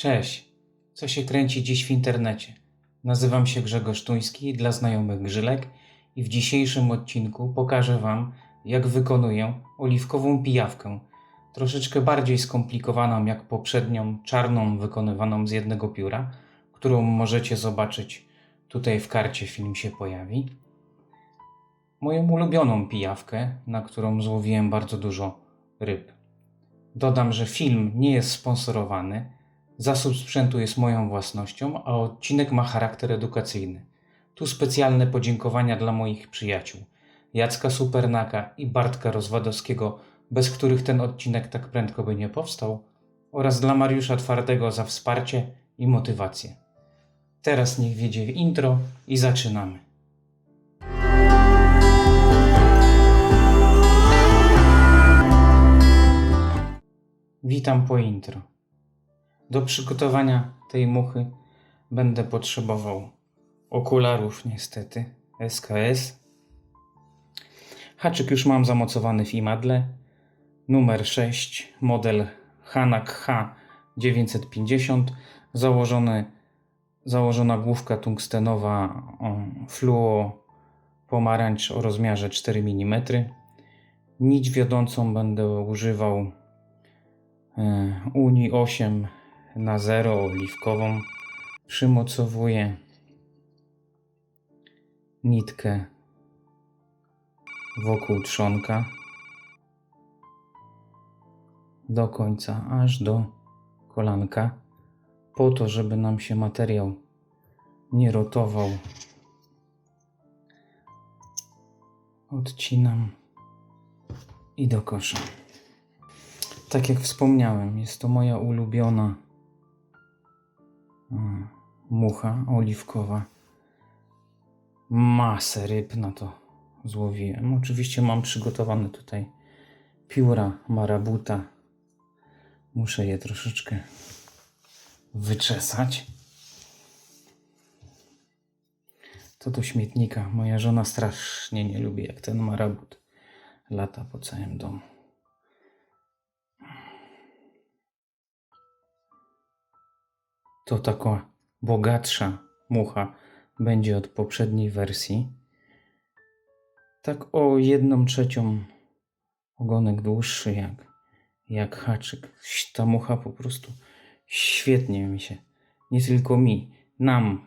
Cześć, co się kręci dziś w internecie? Nazywam się Grzegorz Tuński dla znajomych Grzylek i w dzisiejszym odcinku pokażę Wam, jak wykonuję oliwkową pijawkę. Troszeczkę bardziej skomplikowaną jak poprzednią, czarną, wykonywaną z jednego pióra, którą możecie zobaczyć tutaj w karcie film się pojawi. Moją ulubioną pijawkę, na którą złowiłem bardzo dużo ryb. Dodam, że film nie jest sponsorowany, zasób sprzętu jest moją własnością, a odcinek ma charakter edukacyjny. Tu specjalne podziękowania dla moich przyjaciół Jacka Supernaka i Bartka Rozwadowskiego, bez których ten odcinek tak prędko by nie powstał, oraz dla Mariusza Twardego za wsparcie i motywację. Teraz niech wiedzie intro i zaczynamy. Witam po intro. Do przygotowania tej muchy będę potrzebował okularów, niestety, SKS. Haczyk już mam zamocowany w imadle. Numer 6, model Hanak H950. Założony, założona główka tungstenowa fluo pomarańcz o rozmiarze 4 mm. Nić wiodącą będę używał e, Uni 8 na 0 oliwkową. Przymocowuję nitkę wokół trzonka do końca, aż do kolanka, po to, żeby nam się materiał nie rotował. Odcinam i do kosza. Tak jak wspomniałem, jest to moja ulubiona mucha oliwkowa. Masę ryb na to złowiłem. Oczywiście mam przygotowane tutaj pióra marabuta. Muszę je troszeczkę wyczesać. To do śmietnika. Moja żona strasznie nie lubi, jak ten marabut lata po całym domu. To taka bogatsza mucha będzie od poprzedniej wersji. Tak o jedną trzecią ogonek dłuższy jak, jak haczyk. Ta mucha po prostu świetnie mi się, nie tylko mi, nam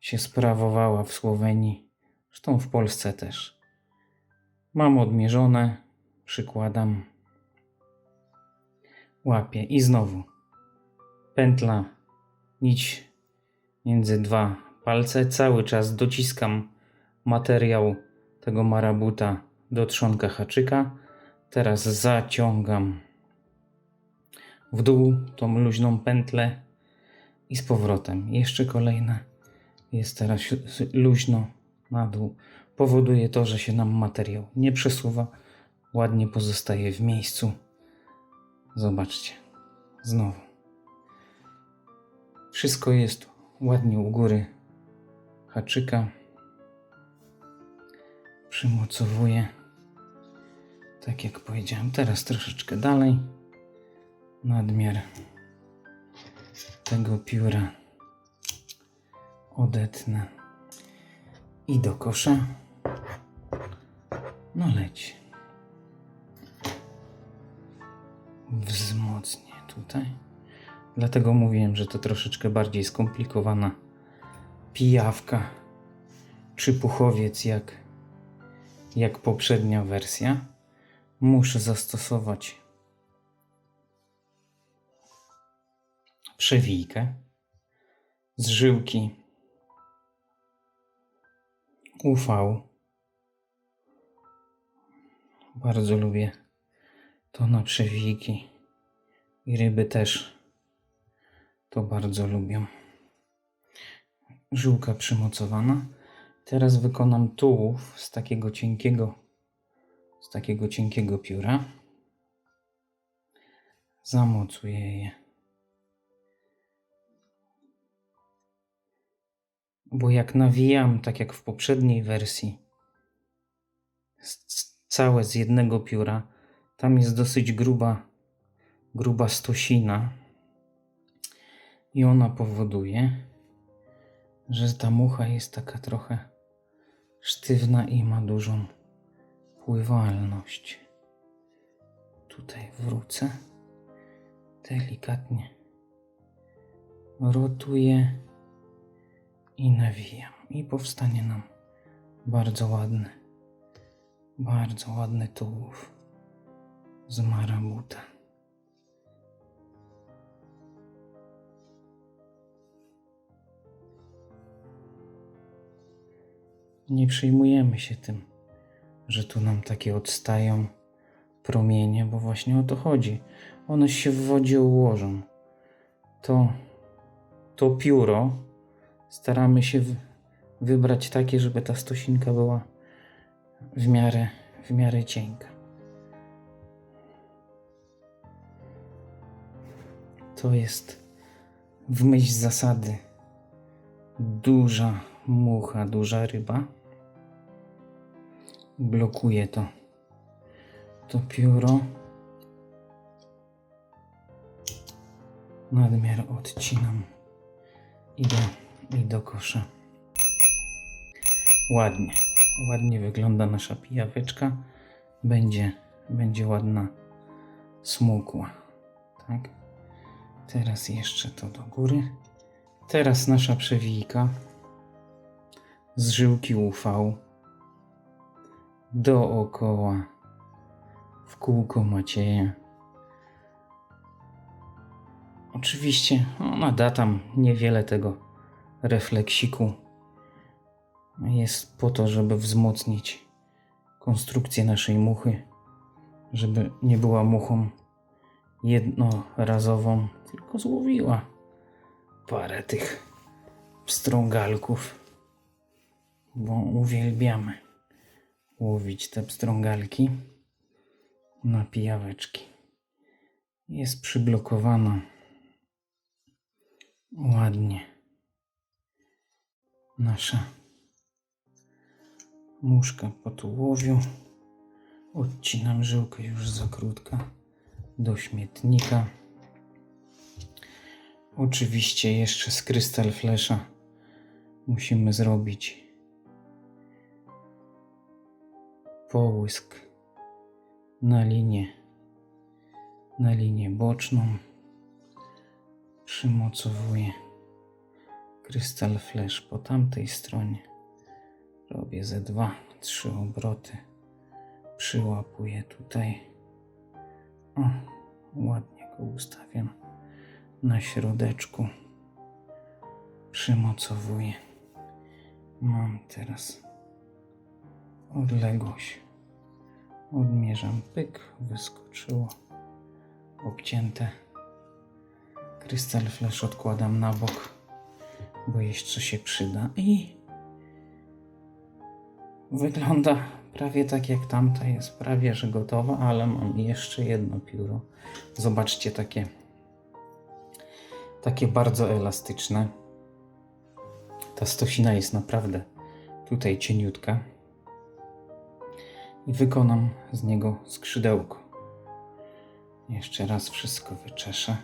się sprawowała w Słowenii, zresztą w Polsce też. Mam odmierzone, przykładam, łapię i znowu pętla, nić między dwa palce, cały czas dociskam materiał tego marabuta do trzonka haczyka. Teraz zaciągam w dół tą luźną pętlę i z powrotem. Jeszcze kolejna jest teraz luźno na dół. Powoduje to, że się nam materiał nie przesuwa, ładnie pozostaje w miejscu. Zobaczcie, znowu. Wszystko jest ładnie u góry haczyka. Przymocowuję. Tak jak powiedziałem, teraz troszeczkę dalej. Nadmiar tego pióra odetnę i do kosza. No leć. Wzmocnię tutaj. Dlatego mówiłem, że to troszeczkę bardziej skomplikowana pijawka czy puchowiec jak, jak poprzednia wersja. Muszę zastosować przewijkę z żyłki UV. Bardzo lubię to na przewijki i ryby też to bardzo lubią. Żyłka przymocowana. Teraz wykonam tułów z takiego cienkiego z takiego cienkiego pióra. Zamocuję je. Bo jak nawijam, tak jak w poprzedniej wersji, całe z jednego pióra, tam jest dosyć gruba, gruba stosina I ona powoduje, że ta mucha jest taka trochę sztywna i ma dużą pływalność. Tutaj wrócę delikatnie rotuję i nawijam i powstanie nam bardzo ładny, bardzo ładny tułów z marabuta. Nie przejmujemy się tym, że tu nam takie odstają promienie, bo właśnie o to chodzi. One się w wodzie ułożą. To, to pióro staramy się wybrać takie, żeby ta stosinka była w miarę, w miarę cienka. To jest w myśl zasady duża mucha, duża ryba. Blokuje to, to pióro. Nadmiar odcinam i do, i do kosza. Ładnie, ładnie wygląda nasza pijaweczka. Będzie, będzie ładna, smukła. Tak? Teraz jeszcze to do góry. Teraz nasza przewijka z żyłki UV dookoła w kółko Macieja. Oczywiście ona da tam niewiele tego refleksiku. Jest po to, żeby wzmocnić konstrukcję naszej muchy, żeby nie była muchą jednorazową, tylko złowiła parę tych pstrągalków, bo uwielbiamy łowić te pstrągalki na pijaweczki. Jest przyblokowana ładnie nasza muszka po tułowiu. Odcinam żyłkę już za krótka do śmietnika. Oczywiście jeszcze z Crystal Flasha musimy zrobić połysk na linię na linię boczną. Przymocowuję Crystal Flash po tamtej stronie. Robię ze dwa, trzy obroty. Przyłapuję tutaj. O, ładnie go ustawiam na środeczku. Przymocowuję. Mam teraz odległość. Odmierzam pyk wyskoczyło. Obcięte. Krystal flash odkładam na bok bo jeszcze się przyda i wygląda prawie tak jak tamta jest prawie że gotowa ale mam jeszcze jedno pióro. Zobaczcie takie takie bardzo elastyczne. Ta stosina jest naprawdę tutaj cieniutka i wykonam z niego skrzydełko. Jeszcze raz wszystko wyczeszę,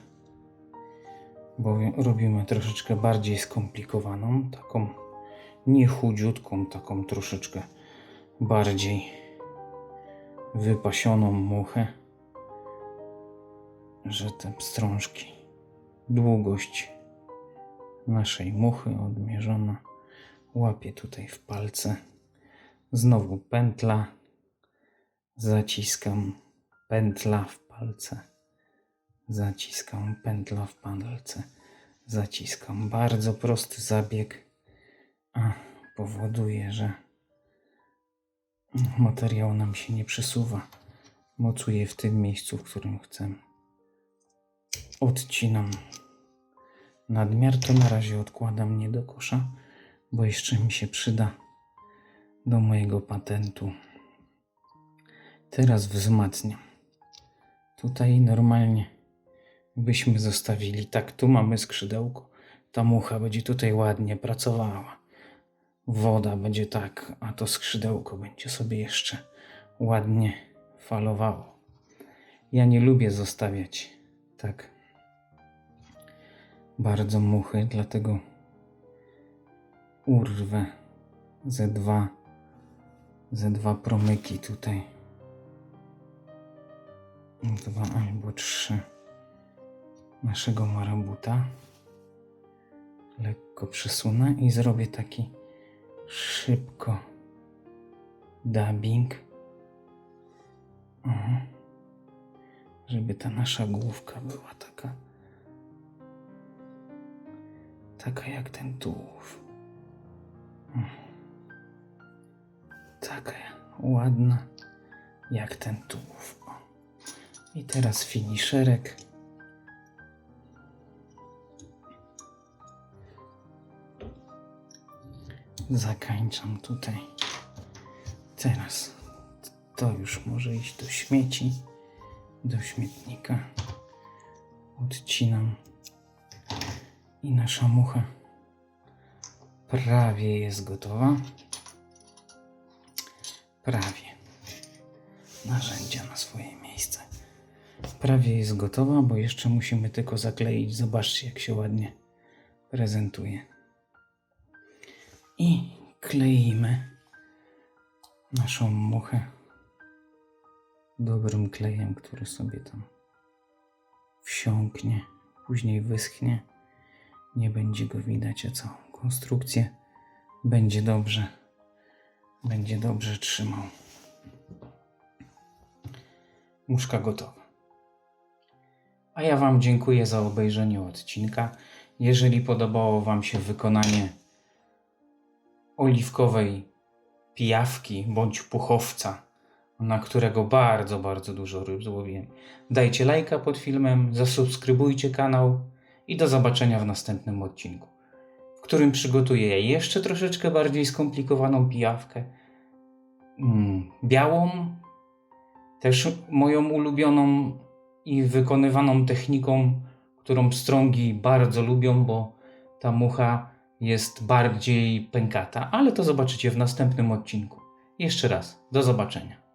bo robimy troszeczkę bardziej skomplikowaną, taką nie chudziutką, taką troszeczkę bardziej wypasioną muchę, że te pstrążki, długość naszej muchy odmierzona, łapie tutaj w palce, znowu pętla, zaciskam pętla w palce, zaciskam pętla w palce, zaciskam. Bardzo prosty zabieg, a powoduje, że materiał nam się nie przesuwa. Mocuję w tym miejscu, w którym chcę. Odcinam nadmiar, to na razie odkładam nie do kosza, bo jeszcze mi się przyda do mojego patentu. Teraz wzmacniam. Tutaj normalnie byśmy zostawili tak, tu mamy skrzydełko. Ta mucha będzie tutaj ładnie pracowała. Woda będzie tak, a to skrzydełko będzie sobie jeszcze ładnie falowało. Ja nie lubię zostawiać tak bardzo muchy, dlatego urwę ze dwa, ze dwa promyki tutaj. Dwa albo trzy naszego marabuta. Lekko przesunę i zrobię taki szybko dubbing. Mhm. Żeby ta nasza główka była taka taka jak ten tułów. Mhm. Taka ładna jak ten tułów. I teraz finiszerek. Zakańczam tutaj. Teraz to już może iść do śmieci, do śmietnika. Odcinam i nasza mucha prawie jest gotowa. Prawie. Narzędzia na swoje miejsce. Prawie jest gotowa, bo jeszcze musimy tylko zakleić. Zobaczcie, jak się ładnie prezentuje. I kleimy naszą muchę dobrym klejem, który sobie tam wsiąknie, później wyschnie. Nie będzie go widać, a całą konstrukcję będzie dobrze, będzie dobrze trzymał. Muszka gotowa. A ja Wam dziękuję za obejrzenie odcinka. Jeżeli podobało Wam się wykonanie oliwkowej pijawki bądź puchowca, na którego bardzo, bardzo dużo ryb złowiłem. Dajcie lajka pod filmem, zasubskrybujcie kanał i do zobaczenia w następnym odcinku, w którym przygotuję jeszcze troszeczkę bardziej skomplikowaną pijawkę. Mm, białą, też moją ulubioną i wykonywaną techniką, którą strągi bardzo lubią, bo ta mucha jest bardziej pękata, ale to zobaczycie w następnym odcinku. Jeszcze raz, do zobaczenia.